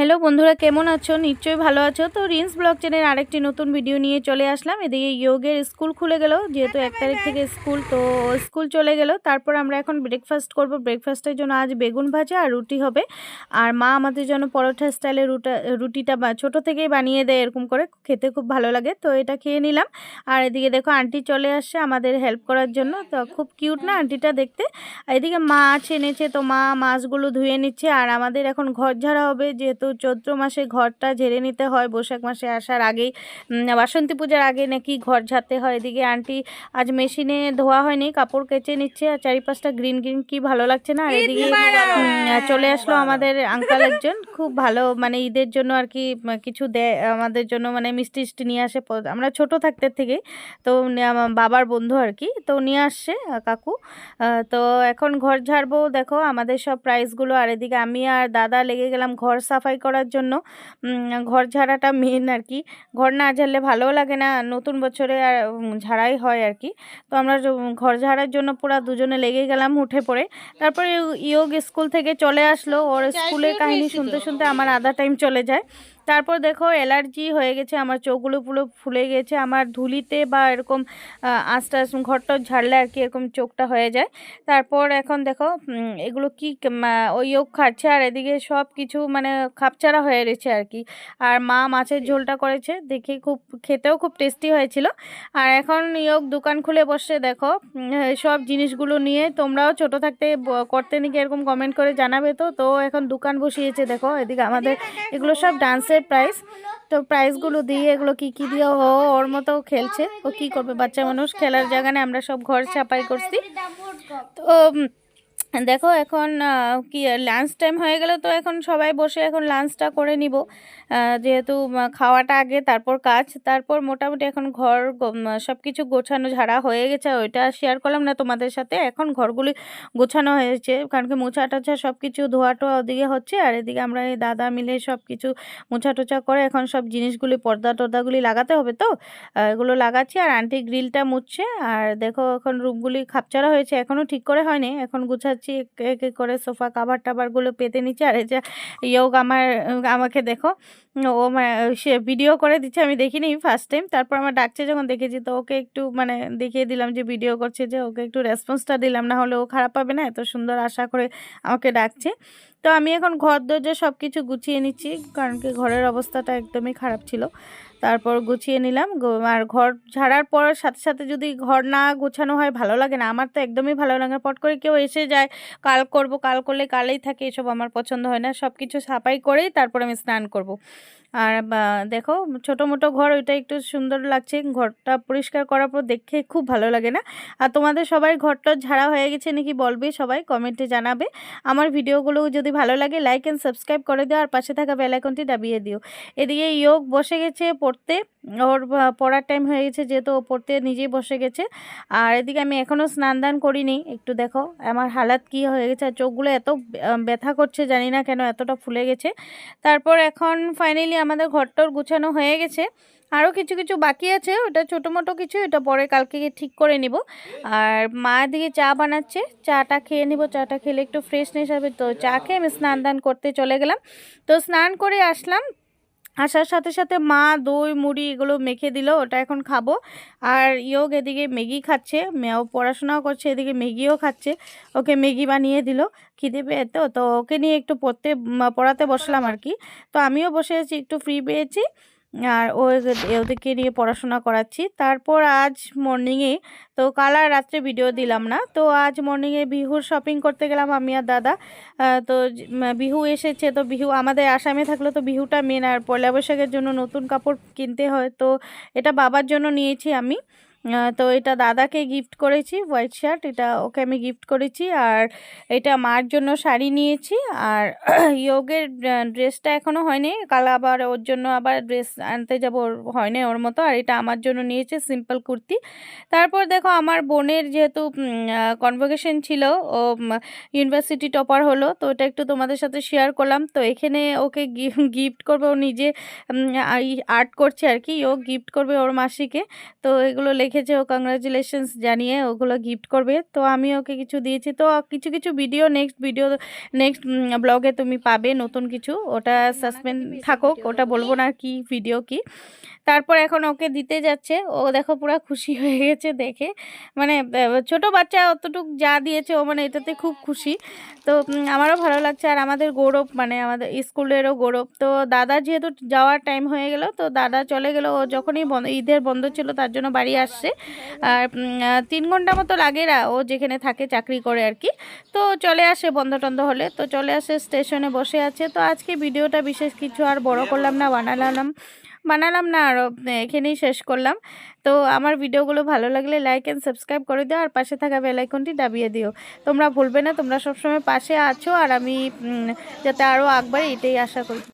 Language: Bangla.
হ্যালো বন্ধুরা, কেমন আছো? নিশ্চয়ই ভালো আছো। তো রিন্স ব্লগ চ্যানেল আরেকটি নতুন ভিডিও নিয়ে চলে আসলাম। এদিকে ইয়োগের স্কুল খুলে গেল, যেহেতু এক তারিখ থেকে স্কুল, তো স্কুল চলে গেল। তারপর আমরা এখন ব্রেকফাস্ট করব। ব্রেকফাস্টের জন্য আজ বেগুন ভাজা আর রুটি হবে। আর মা আমাদের জন্য পরোটা স্টাইলের রুটা, রুটিটা ছোটো থেকেই বানিয়ে দেয় এরকম করে। খেতে খুব ভালো লাগে। তো এটা খেয়ে নিলাম। আর এদিকে দেখো আন্টি চলে আসছে আমাদের হেল্প করার জন্য। তো খুব কিউট না আন্টিটা দেখতে? এদিকে মাছ এনেছে, তো মা মাছগুলো ধুয়ে নিচ্ছে। আর আমাদের এখন ঘর ঝাড়া হবে, যেহেতু চৈত্র মাসে ঘরটা ঝেড়ে নিতে হয়। বৈশাখ মাসে আসার আগেই বাসন্তী পূজার আগে নাকি ঘর ঝাড়তে হয়। এদিকে আন্টি আজ মেশিনে ধোয়া হয়নি কাপড় কেচে নিচ্ছে আর চারিপাশটা গ্রিন গ্রিন কি ভালো লাগছে না? আর এদিকে চলে আসলো আমাদের আঙ্কাল একজন খুব ভালো মানে ঈদের জন্য আর কি কিছু দেয় আমাদের জন্য মানে মিষ্টি টিষ্টি নিয়ে আসে। আমরা ছোট থাকতে থেকে তো বাবার বন্ধু আর কি তো নিয়ে আসছে কাকু। তো এখন ঘর ঝাড়বো দেখো আমাদের সব প্রাইসগুলো আর এদিকে আমি আর দাদা লেগে গেলাম ঘর সাফাই করার জন্য ঘর ঝাড়াটা মেন আর কি ঘর না ঝাড়লে ভালোও লাগে না নতুন বছরে আর ঝাড়াই হয় আর কি তো আমরা ঘর ঝাড়ার জন্য পুরো দুজনে লেগে গেলাম উঠে পড়ে। তারপরে ইয়োগ স্কুল থেকে চলে আসলো। ওর স্কুলের কাহিনী শুনতে শুনতে আমার আধা টাইম চলে যায়। তারপর দেখো অ্যালার্জি হয়ে গেছে, আমার চোখগুলো পুরো ফুলে গেছে, আমার ধুলিতে বা এরকম আস্তে আস্তে ঘরটা ঝাড়লে আর কি এরকম চোখটা হয়ে যায়। তারপর এখন দেখো এগুলো কি ওই খাচ্ছে আর এদিকে সব কিছু মানে খাপচারা হয়ে রয়েছে আর কি। আর মা মাছের ঝোলটা করেছে, দেখে খুব, খেতেও খুব টেস্টি হয়েছিল। আর এখন ইয়োগ দোকান খুলে বসে দেখো সব জিনিসগুলো নিয়ে, তোমরাও ছোট থাকতে করতে নাকি এরকম কমেন্ট করে জানাবে তো? তো এখন দোকান বসিয়েছে, দেখো, এদিকে আমাদের, এগুলো সব ডান্সের প্রাইস তো প্রাইসগুলো দিয়ে এগুলো কি কি দিয়ে ও, ওর মতো খেলছে? ও কি করবে? বাচ্চা মানুষ খেলার জায়গা আমরা সব ঘর ছাপাই করছি। তো দেখো এখন কি লাঞ্চ টাইম হয়ে গেল তো এখন সবাই বসে এখন লাঞ্চটা করে নিব। যেহেতু খাওয়াটা আগে, তারপর কাজ, তারপর মোটামুটি এখন ঘর সব কিছু গোছানো ঝাড়া হয়ে গেছে, ওইটা শেয়ার করলাম না তোমাদের সাথে। এখন ঘরগুলি গোছানো হয়েছে, কারণ কি মোছা টোছা সব কিছু ধোয়া টোয়া ওদিকে হচ্ছে, আর এদিকে আমরা এই দাদা মিলে সব কিছু মোছা টোছা করে এখন সব জিনিসগুলি, পর্দা টর্দাগুলি লাগাতে হবে তো? এগুলো লাগাচ্ছি, আর আন্টি গ্রিলটা মুছছে, আর দেখো এখন রুমগুলি খাপচারা হয়েছে এখনও ঠিক করে হয়নি, এখন গুছাচ্ছি। এক এক এক করে সোফা কাভার টাভারগুলো পেতে নিচ্ছে আর এই যে ইয়োগ আমার, আমাকে দেখো, ও সে ভিডিও করে দিচ্ছে, আমি দেখিনি ফার্স্ট টাইম তারপর আমার ডাকছে যখন দেখেছি, তো ওকে একটু মানে দেখিয়ে দিলাম যে ভিডিও করছে যে ওকে একটু রেসপন্সটা দিলাম, না হলে ও খারাপ পাবে না, এত সুন্দর আশা করে আমাকে ডাকছে। তো আমি এখন ঘর দরজা সব কিছু গুছিয়ে নিচ্ছি, কারণ কি ঘরের অবস্থাটা একদমই খারাপ ছিল। তারপর গুছিয়ে নিলাম। আর ঘর ঝাড়ার পর সাথে সাথে যদি ঘর না গোছানো হয়, ভালো লাগে না। আমার তো একদমই ভালো লাগে না। পট করে কেউ এসে যায়, কাল করব, কাল করলে কালেই থাকে, এসব আমার পছন্দ হয় না। সব কিছু সাফাই করেই তারপর আমি স্নান করব। আর দেখো ছোটো মোটো ঘর ওইটা একটু সুন্দর লাগছে। ঘরটা পরিষ্কার করার পর দেখে খুব ভালো লাগে না? আর তোমাদের সবাই ঘরটা ঝাড়া হয়ে গেছে নাকি বলবে সবাই কমেন্টে জানাবে। আমার ভিডিওগুলো যদি ভালো লাগে লাইক অ্যান্ড সাবস্ক্রাইব করে দিও আর পাশে থাকা বেল আইকনটি দাবিয়ে দিও। এদিকে ইয়োগ বসে গেছে পড়তে। ওর পড়ার টাইম হয়ে গেছে যেহেতু ও পড়তে নিজেই বসে গেছে। আর এদিকে আমি এখনও স্নান দান করিনি। একটু দেখো আমার হালাত কি হয়ে গেছে আর চোখগুলো এত ব্যথা করছে জানি না কেন এতটা ফুলে গেছে। তারপর এখন ফাইনালি আমাদের ঘরটর গুছানো হয়ে গেছে। আরও কিছু কিছু বাকি আছে। ওটা ছোটো মোটো কিছু, এটা পরে কালকে ঠিক করে নিব। আর মা দিকে চা বানাচ্ছে। চাটা খেয়ে নিব। চাটা খেলে একটু ফ্রেশনেস হবে। তো চা খেয়ে আমি স্নান দান করতে চলে গেলাম। তো স্নান করে আসলাম। আসার সাথে সাথে মা, দই, মুড়ি এগুলো মেখে দিল, ওটা এখন খাব। আর ইয়োগ এদিকে ম্যাগি খাচ্ছে, মেয়েও পড়াশোনাও করছে, এদিকে ম্যাগিও খাচ্ছে। ওকে ম্যাগি বানিয়ে দিল, খিদে পেয়ে তো তো ওকে নিয়ে একটু পড়তে, পড়াতে বসলাম আর কি। তো আমিও বসে আছি, একটু ফ্রি পেয়েছি। আর ও ওদেরকে নিয়ে পড়াশোনা করাচ্ছি। তারপর আজ মর্নিংয়ে তো কাল আর রাত্রে ভিডিও দিলাম না। তো আজ মর্নিংয়ে বিহুর শপিং করতে গেলাম আমি আর দাদা। তো বিহু এসেছে, তো বিহু, আমাদের আসামে থাকলে তো বিহুটা মেন আর পয়লা বৈশাখের জন্য নতুন কাপড় কিনতে হয়। তো এটা বাবার জন্য নিয়েছি আমি। তো এটা দাদাকে গিফট করেছি হোয়াইট শার্ট এটা ওকে আমি গিফট করেছি আর এটা মার জন্য শাড়ি নিয়েছি আর ইয়োগের ড্রেসটা এখনও হয়নি, কাল আবার ওর জন্য আবার ড্রেস আনতে যাব, ওর হয়নি ওর মতো আর এটা আমার জন্য নিয়েছে সিম্পল কুর্তি। তারপর দেখো আমার বোনের যেহেতু কনভোকেশন ছিল, ও ইউনিভার্সিটি টপার হলো, তো এটা একটু তোমাদের সাথে শেয়ার করলাম, তো এখানে ওকে গিফট করবে, ও নিজে আর্ট করছে আর কি, ও গিফট করবে ওর মাসিকে, তো এগুলো রেখেছে ও কংগ্রাচুলেশনস জানিয়ে ওগুলো গিফট করবে। তো আমি ওকে কিছু দিয়েছি। তো কিছু কিছু ভিডিও নেক্সট ভিডিও নেক্সট ব্লগে তুমি পাবে নতুন কিছু। ওটা সাসপেন্ড থাকুক ওটা বলব না কি ভিডিও কি। তারপর এখন ওকে দিতে যাচ্ছে। ও দেখো পুরো খুশি হয়ে গেছে দেখে। মানে ছোট বাচ্চা অতটুক যা দিয়েছে ও মানে এটাতে খুব খুশি। তো আমারও ভালো লাগছে। আর আমাদের গৌরব মানে আমাদের স্কুলেরও গৌরব। তো দাদা যেহেতু যাওয়ার টাইম হয়ে গেল তো দাদা চলে গেল। ও যখনই ঈদের বন্ধ ছিল তার জন্য বাড়ি আসছে আর তিন ঘণ্টা মতো লাগে ও যেখানে থাকে চাকরি করে আর কি। তো চলে আসে বন্ধ টন্ধ হলে। তো চলে আসে স্টেশনে বসে আছে। তো আজকে ভিডিওটা বিশেষ কিছু আর বড় করলাম না, বানালাম। বানালাম না আরও এখানেই শেষ করলাম। তো আমার ভিডিওগুলো ভালো লাগলে লাইক অ্যান্ড সাবস্ক্রাইব করে দিও। আর পাশে থাকা বেল আইকনটি দাবিয়ে দিও। তোমরা ভুলবে না, তোমরা সবসময় পাশে আছো। আর আমি যাতে আরও আগবাড়ি এটাই আশা করি।